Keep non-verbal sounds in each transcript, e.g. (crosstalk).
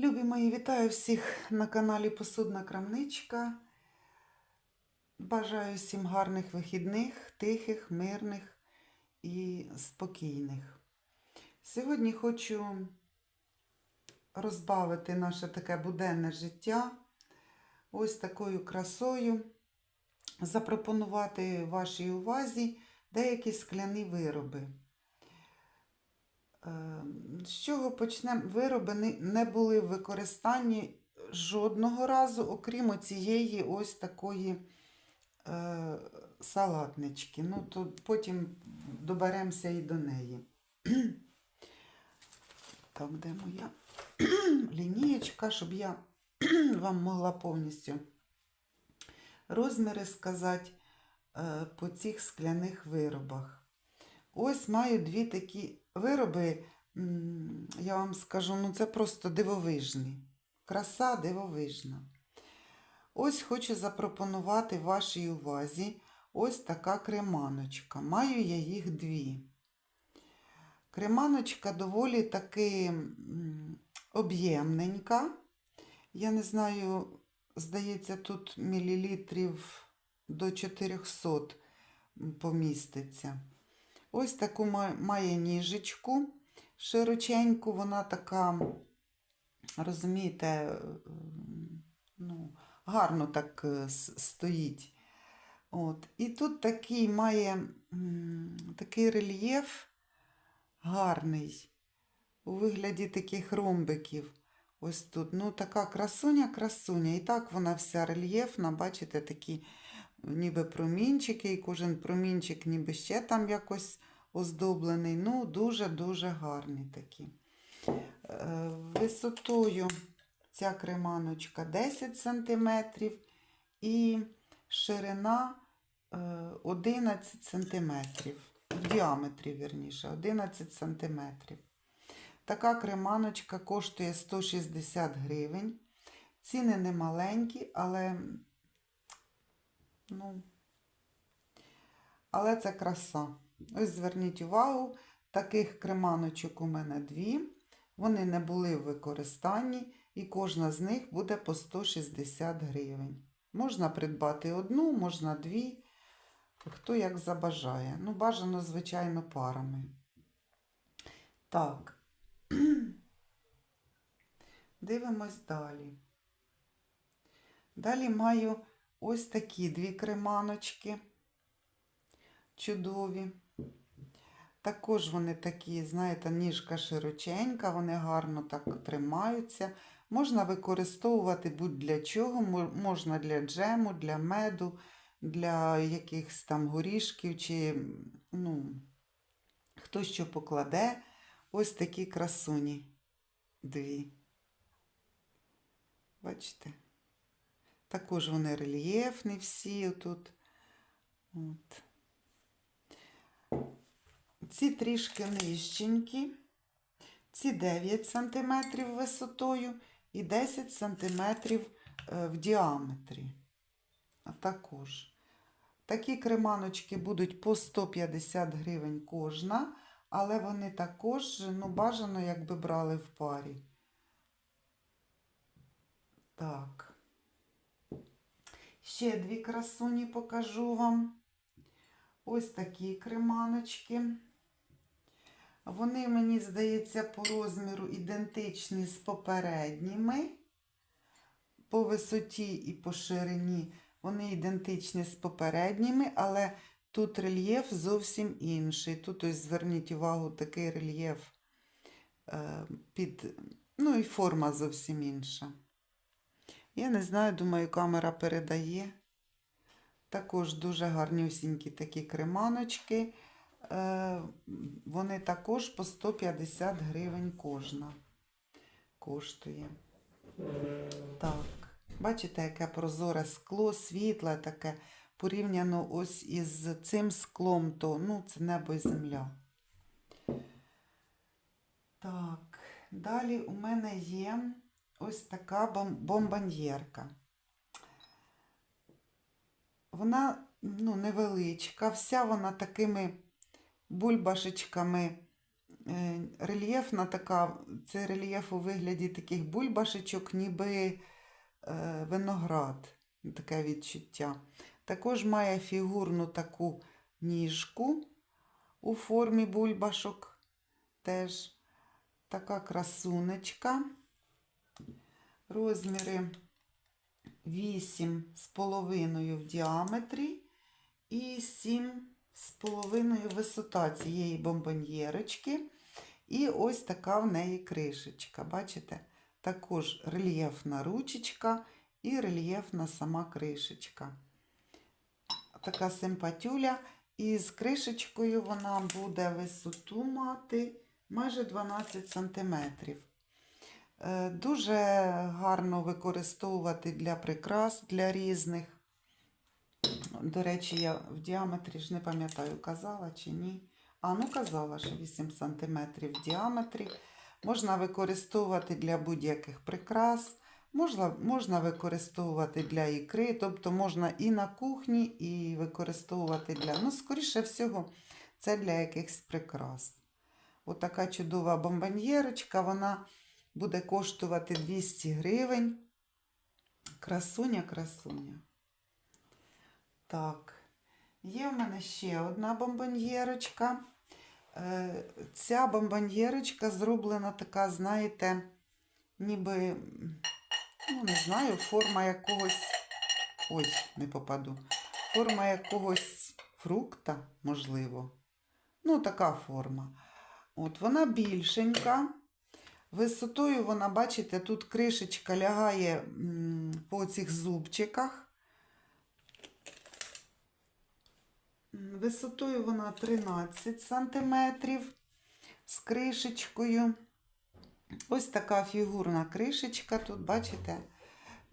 Любі мої, вітаю всіх на каналі Посудна Крамничка. Бажаю всім гарних вихідних, тихих, мирних і спокійних. Сьогодні хочу розбавити наше таке буденне життя ось такою красою, запропонувати вашій увазі деякі скляні вироби. Е, З чого почнемо? Вироби не- не були в використанні жодного разу, окрім цієї ось такої е, салатнички. Ну, то потім доберемося і до неї. (clears throat) Так, де моя (clears throat) лінієчка, щоб я (clears throat) вам могла повністю розміри сказати е, по цих скляних виробах. Ось маю дві такі вироби, я вам скажу, ну це просто дивовижні. Краса дивовижна. Ось хочу запропонувати вашій увазі ось така креманочка. Маю я їх дві. Креманочка доволі таки об'ємненька. Я не знаю, здається, тут мілілітрів до 400 поміститься. Ось таку має ніжечку широченьку, вона така, розумієте, ну, гарно так е, стоїть. От. І тут такий має такий рельєф гарний, у вигляді таких ромбиків. Ось тут. Ну, така красуня-красуня. І так вона вся рельєфна, бачите, такі ніби промінчики, і кожен промінчик ніби ще там якось оздоблений. Ну, дуже-дуже гарні такі. Е, Висотою ця креманочка 10 см і ширина е, 11 см. В діаметрі, вірніше, 11 см. Така креманочка коштує 160 гривень. Ціни не маленькі, але Ну, але це краса. Ось зверніть увагу, таких креманочок у мене дві. Вони не були в використанні, і кожна з них буде по 160 гривень. Можна придбати одну, можна дві, хто як забажає. Ну, бажано, звичайно, парами. Так. (clears throat) Дивимось далі. Далі маю ось такі дві креманочки. Чудові. Також вони такі, знаєте, ніжка широченька, вони гарно так тримаються. Можна використовувати будь-для чого, можна для джему, для меду, для якихось там горішків, чи ну, хто що покладе. Ось такі красуні дві. Бачите? Також вони рельєфні всі тут. От. Ці трішки нижченькі. Ці 9 см висотою і 10 см в діаметрі. А також. Такі креманочки будуть по 150 гривень кожна, але вони також ну, бажано, якби брали в парі. Так. Ще дві красуні покажу вам. Ось такі креманочки. Вони, мені здається, по розміру ідентичні з попередніми. По висоті і по ширині вони ідентичні з попередніми, але тут рельєф зовсім інший. Тут ось зверніть увагу, такий рельєф е, під, ну і форма зовсім інша. Я не знаю, думаю, камера передає. Також дуже гарнюсінькі такі креманочки. Е, Вони також по 150 гривень кожна коштує. Так, бачите, яке прозоре скло, світле таке, порівняно ось із цим склом, то ну, це небо і земля. Так, далі у мене є ось така бом- бомбоньєрка. Вона ну, невеличка, вся вона такими бульбашечками е, рельєфна така, це рельєф у вигляді таких бульбашечок, ніби е, виноград. Таке відчуття. Також має фігурну таку ніжку у формі бульбашок. Теж така красунечка. Розміри 8 з половиною в діаметрі і 7 з половиною висота цієї бомбоньєрочки. І ось така в неї кришечка. Бачите? Також рельєфна ручечка і рельєфна сама кришечка. Така симпатюля. І з кришечкою вона буде висоту мати майже 12 см. Дуже гарно використовувати для прикрас, для різних. До речі, я в діаметрі ж не пам'ятаю, казала чи ні. А, ну казала, що 8 см в діаметрі. Можна використовувати для будь-яких прикрас, можна, можна використовувати для ікри, тобто можна і на кухні, і використовувати для, ну, скоріше всього, це для якихось прикрас. Отака чудова бомбоньєрочка, вона буде коштувати 200 гривень. Красуня, красуня. Так, є в мене ще одна бомбоньєрочка. Е, Ця бомбоньєрочка зроблена така, знаєте, ніби, ну, не знаю, форма якогось. Ой, не попаду. Форма якогось фрукта, можливо. Ну, така форма. От вона більшенька. Висотою вона, бачите, тут кришечка лягає по цих зубчиках. Висотою вона 13 сантиметрів з кришечкою. Ось така фігурна кришечка тут, бачите?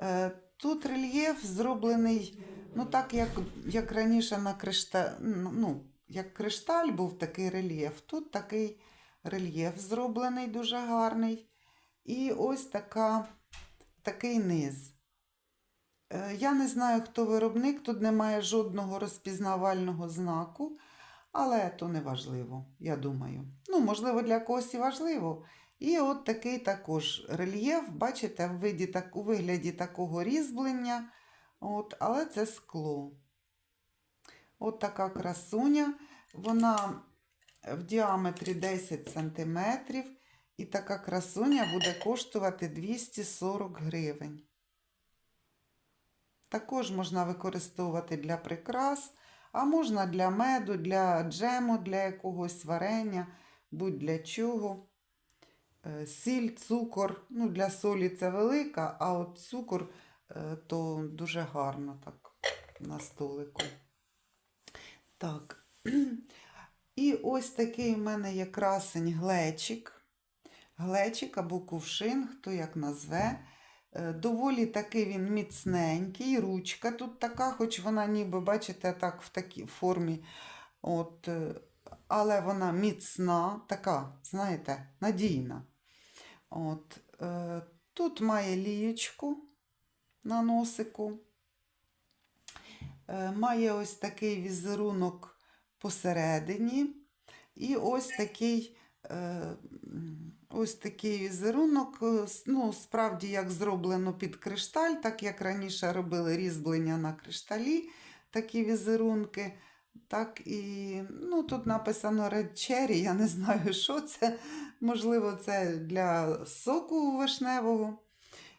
Е, Тут рельєф зроблений, ну так, як, як раніше на кришталь, ну, як кришталь був такий рельєф. Тут такий рельєф зроблений дуже гарний. І ось така, такий низ. Е, Я не знаю, хто виробник, тут немає жодного розпізнавального знаку, але то не важливо, я думаю. Ну, можливо, для когось і важливо. І от такий також рельєф, бачите, в виді, так, у вигляді такого різьблення, от, але це скло. От така красуня. Вона в діаметрі 10 см, і така красуня буде коштувати 240 гривень. Також можна використовувати для прикрас, а можна для меду, для джему, для якогось варення, будь-для чого. Е, Сіль, цукор, ну для солі це велика, а от цукор е, то дуже гарно так на столику. Так. І ось такий в мене є красень глечик. Глечик або кувшин, хто як назве. Е, Доволі такий він міцненький, ручка тут така, хоч вона ніби, бачите, так в такій формі. От, е, але вона міцна, така, знаєте, надійна. От, е, тут має лієчку на носику. Має ось такий візерунок посередині. І ось такий, е, ось такий візерунок, е, ну, справді, як зроблено під кришталь, так як раніше робили різьблення на кришталі, такі візерунки. Так і ну, тут написано Red Cherry, я не знаю, (laughs) що це. Можливо, це для соку вишневого.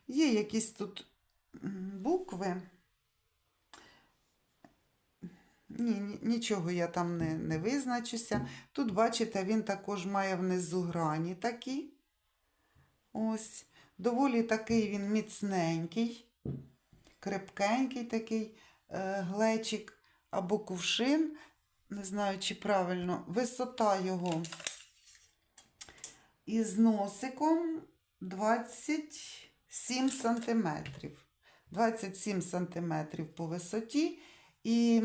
Є якісь тут букви. Ні, ні- нічого я там не, не визначуся. Тут, бачите, він також має внизу грані такі. Ось. Доволі такий він міцненький, крепкенький такий е, глечик або кувшин. Не знаю, чи правильно. Висота його із носиком 27 сантиметрів. 27 сантиметрів по висоті. І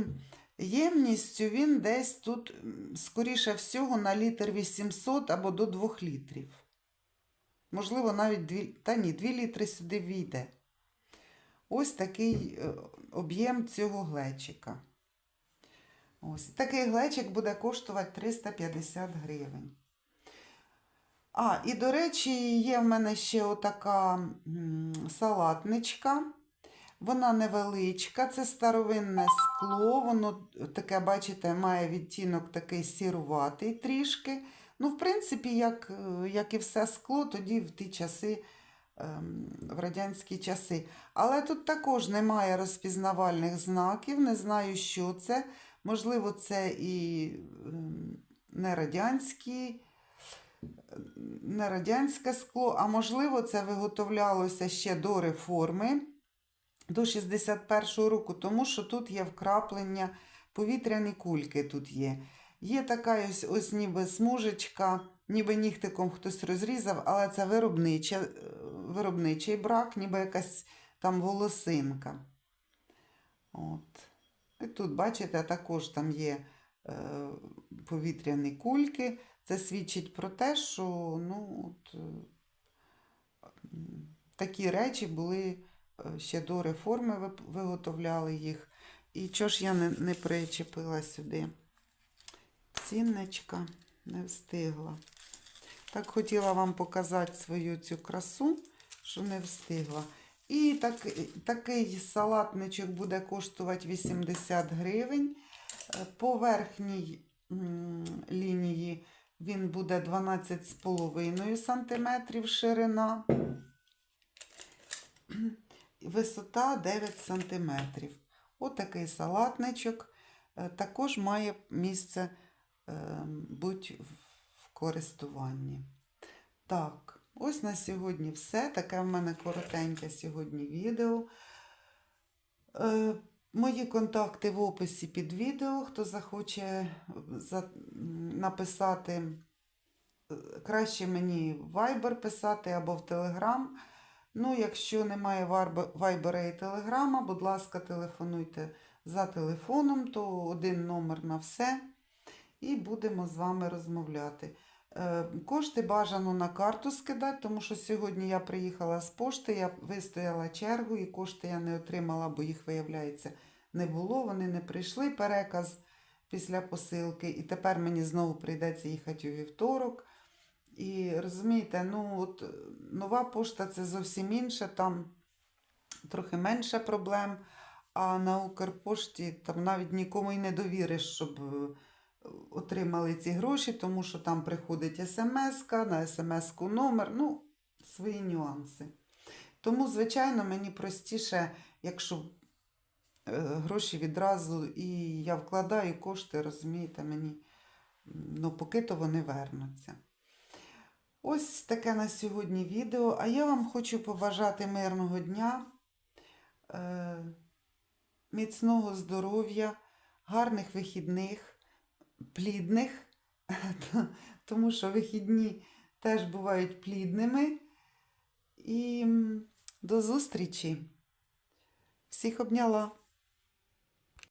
ємністю він десь тут, скоріше всього, на літр 800 або до 2 літрів. Можливо, навіть 2, та ні, 2 літри сюди війде. Ось такий е, об'єм цього глечика. Ось такий глечик буде коштувати 350 гривень. А, і до речі, є в мене ще отака салатничка. Вона невеличка, це старовинне скло, воно таке, бачите, має відтінок такий сіруватий трішки. Ну, в принципі, як, е, як і все скло, тоді в ті часи, ем, в радянські часи. Але тут також немає розпізнавальних знаків, не знаю, що це. Можливо, це і ем, не радянські, не радянське скло, а можливо, це виготовлялося ще до реформи, до 61-го року, тому що тут є вкраплення, повітряні кульки тут є. Є така ось, ось ніби смужечка, ніби нігтиком хтось розрізав, але це виробниче, е, виробничий брак, ніби якась там волосинка. От. І тут, бачите, також там є е, повітряні кульки. Це свідчить про те, що ну, от, такі речі були ще до реформи, виготовляли їх. І чого ж я не, не причепила сюди? Цінничка не встигла. Так хотіла вам показати свою цю красу, що не встигла. І так, такий салатничок буде коштувати 80 гривень. Е, По верхній лінії він буде 12,5 см ширина. Висота 9 см. Отакий салатничок е, також має місце е, бути в- користуванні. Так, ось на сьогодні все. Таке в мене коротеньке сьогодні відео. Е, Мої контакти в описі під відео. Хто захоче написати, краще мені в Viber писати або в Telegram. Ну, якщо немає Viber і Telegram, будь ласка, телефонуйте за телефоном, то один номер на все. І будемо з вами розмовляти. Е, Кошти бажано на карту скидати, тому що сьогодні я приїхала з пошти, я вистояла чергу і кошти я не отримала, бо їх, виявляється, не було. Вони не прийшли. Переказ після посилки. І тепер мені знову прийдеться їхати у вівторок. І розумієте, ну от е, нова пошта це зовсім інше, там трохи менше проблем. А на Укрпошті там навіть нікому й не довіриш, щоб е, отримали ці гроші, тому що там приходить смс, на смс-ку номер, ну, свої нюанси. Тому, звичайно, мені простіше, якщо е, гроші відразу і я вкладаю кошти, розумієте, мені, ну, поки то вони вернуться. Ось таке на сьогодні відео. А я вам хочу побажати мирного дня, е, міцного здоров'я, гарних вихідних, плідних, (laughs) тому що вихідні теж бувають плідними. І до зустрічі. Всіх обняла.